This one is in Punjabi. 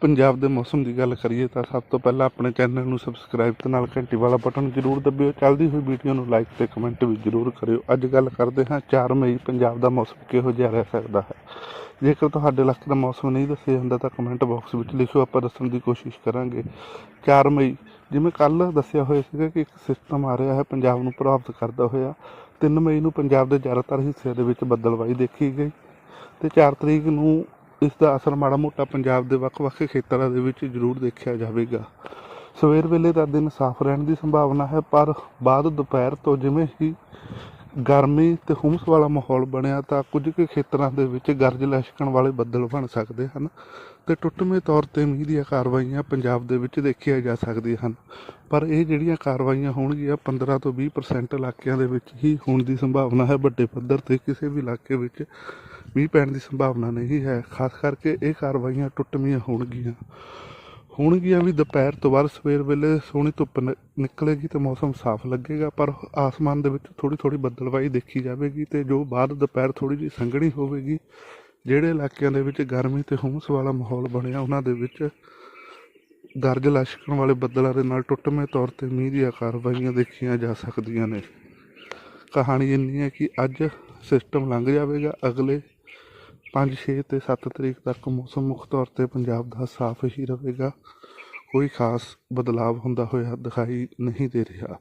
ਪੰਜਾਬ ਦੇ ਮੌਸਮ ਦੀ ਗੱਲ ਕਰੀਏ ਤਾਂ ਸਭ ਤੋਂ ਪਹਿਲਾਂ ਆਪਣੇ ਚੈਨਲ ਨੂੰ ਸਬਸਕ੍ਰਾਈਬ ਤੇ ਨਾਲ ਘੰਟੀ ਵਾਲਾ ਬਟਨ ਜ਼ਰੂਰ ਦਬਿਓ। ਚੱਲਦੀ ਹੋਈ ਵੀਡੀਓ ਨੂੰ ਲਾਈਕ ਤੇ ਕਮੈਂਟ ਵੀ ਜ਼ਰੂਰ ਕਰਿਓ। ਅੱਜ ਗੱਲ ਕਰਦੇ ਹਾਂ 4 ਮਈ, ਪੰਜਾਬ ਦਾ ਮੌਸਮ ਕਿਹੋ ਜਿਹਾ ਰਹਿ ਸਕਦਾ ਹੈ? ਜੇਕਰ ਤੁਹਾਡੇ ਇਲਾਕੇ ਦਾ ਮੌਸਮ ਨਹੀਂ ਦੱਸਿਆ ਜਾਂਦਾ ਤਾਂ ਕਮੈਂਟ ਬਾਕਸ ਵਿੱਚ ਲਿਖੋ ਆਪਾਂ ਦੱਸਣ ਦੀ ਕੋਸ਼ਿਸ਼ ਕਰਾਂਗੇ। 4 ਮਈ, ਜਿਵੇਂ ਕੱਲ ਦੱਸਿਆ ਹੋਇਆ ਸੀਗਾ ਕਿ ਇੱਕ ਸਿਸਟਮ ਆ ਰਿਹਾ ਹੈ, ਪੰਜਾਬ ਨੂੰ ਪ੍ਰਭਾਵਿਤ ਕਰਦਾ ਹੋਇਆ। 3 ਮਈ ਨੂੰ ਪੰਜਾਬ ਦੇ ਜ਼ਿਆਦਾਤਰ ਹਿੱਸਿਆਂ ਦੇ ਵਿੱਚ ਬੱਦਲਵਾਈ ਦੇਖੀ ਗਈ। ਤੇ 4 ਤਰੀਕ ਨੂੰ ਇਸ ਦਾ ਅਸਰ ਮਾੜਾ ਮੋਟਾ ਪੰਜਾਬ ਦੇ ਵੱਖ-ਵੱਖ ਖੇਤਰਾਂ ਦੇ ਵਿੱਚ ਜ਼ਰੂਰ ਦੇਖਿਆ ਜਾਵੇਗਾ। ਸਵੇਰ ਵੇਲੇ ਦਾ ਦਿਨ ਸਾਫ਼ ਰਹਿਣ ਦੀ ਸੰਭਾਵਨਾ ਹੈ, ਪਰ ਬਾਅਦ ਦੁਪਹਿਰ ਤੋਂ ਜਿਵੇਂ ਹੀ ਗਰਮੀ ਤੇ ਹੁਮਸ ਵਾਲਾ ਮਾਹੌਲ ਬਣਿਆ ਤਾਂ ਕੁਝ ਕੁ ਖੇਤਰਾਂ ਦੇ ਵਿੱਚ ਗਰਜ ਲਸ਼ਕਣ ਵਾਲੇ ਬੱਦਲ ਬਣ ਸਕਦੇ ਹਨ ਤੇ ਟੁੱਟਵੇਂ ਤੌਰ ਤੇ ਮੀਂਹ ਦੀਆਂ ਕਾਰਵਾਈਆਂ ਪੰਜਾਬ ਦੇ ਵਿੱਚ ਦੇਖੀਆਂ ਜਾ ਸਕਦੀਆਂ ਹਨ। ਪਰ ਇਹ ਜਿਹੜੀਆਂ ਕਾਰਵਾਈਆਂ ਹੋਣਗੀਆਂ 15 ਤੋਂ 20% ਇਲਾਕਿਆਂ ਦੇ ਵਿੱਚ ਹੀ ਹੋਣ ਦੀ ਸੰਭਾਵਨਾ ਹੈ। ਵੱਡੇ ਪੱਧਰ ਤੇ ਕਿਸੇ ਵੀ ਇਲਾਕੇ ਵਿੱਚ ਮੀਂਹ ਪੈਣ ਦੀ ਸੰਭਾਵਨਾ ਨਹੀਂ ਹੈ। ਖਾਸ ਕਰਕੇ ਇਹ ਕਾਰਵਾਈਆਂ ਟੁੱਟਵੀਆਂ ਹੋਣਗੀਆਂ। ਹੋਣਗੀਆਂ ਵੀ ਦੁਪਹਿਰ ਤੋਂ ਬਾਅਦ ਸਵੇਰ ਵੇਲੇ ਸੋਹਣੀ ਧੁੱਪ ਨ- ਨਿਕਲੇਗੀ ਤੇ ਮੌਸਮ ਸਾਫ਼ ਲੱਗੇਗਾ, ਪਰ ਆਸਮਾਨ ਦੇ ਵਿੱਚ ਥੋੜੀ ਥੋੜੀ ਬੱਦਲਵਾਈ ਦੇਖੀ ਜਾਵੇਗੀ ਤੇ ਜੋ ਬਾਅਦ ਦੁਪਹਿਰ ਥੋੜੀ ਜਿਹੀ ਸੰਘਣੀ ਹੋਵੇਗੀ, ਜਿਹੜੇ ਇਲਾਕਿਆਂ ਦੇ ਵਿੱਚ ਗਰਮੀ ਤੇ ਹੁਮਸ ਵਾਲਾ ਮਾਹੌਲ ਬਣਿਆ, ਉਹਨਾਂ ਦੇ ਵਿੱਚ ਗਰਜ ਲਸ਼ਕਣ ਵਾਲੇ ਬੱਦਲਾਂ ਦੇ ਨਾਲ ਟੁੱਟਵੇਂ ਤੌਰ ਤੇ ਮੀਂਹ ਦੀਆਂ ਕਾਰਵਾਈਆਂ ਦੇਖੀਆਂ ਜਾ ਸਕਦੀਆਂ ਨੇ। ਕਹਾਣੀ ਇੰਨੀ ਹੈ ਕਿ ਅੱਜ ਸਿਸਟਮ ਲੰਘ ਜਾਵੇਗਾ, ਅਗਲੇ 5 6 ਤੇ 7 ਤਰੀਕ ਤੱਕ ਮੌਸਮ ਮੁੱਖ ਤੌਰ ਤੇ ਪੰਜਾਬ ਦਾ ਸਾਫ਼ ਹੀ ਰਹੇਗਾ। ਕੋਈ ਖਾਸ ਬਦਲਾਵ ਹੁੰਦਾ ਹੋਇਆ ਦਿਖਾਈ ਨਹੀਂ ਦੇ ਰਿਹਾ।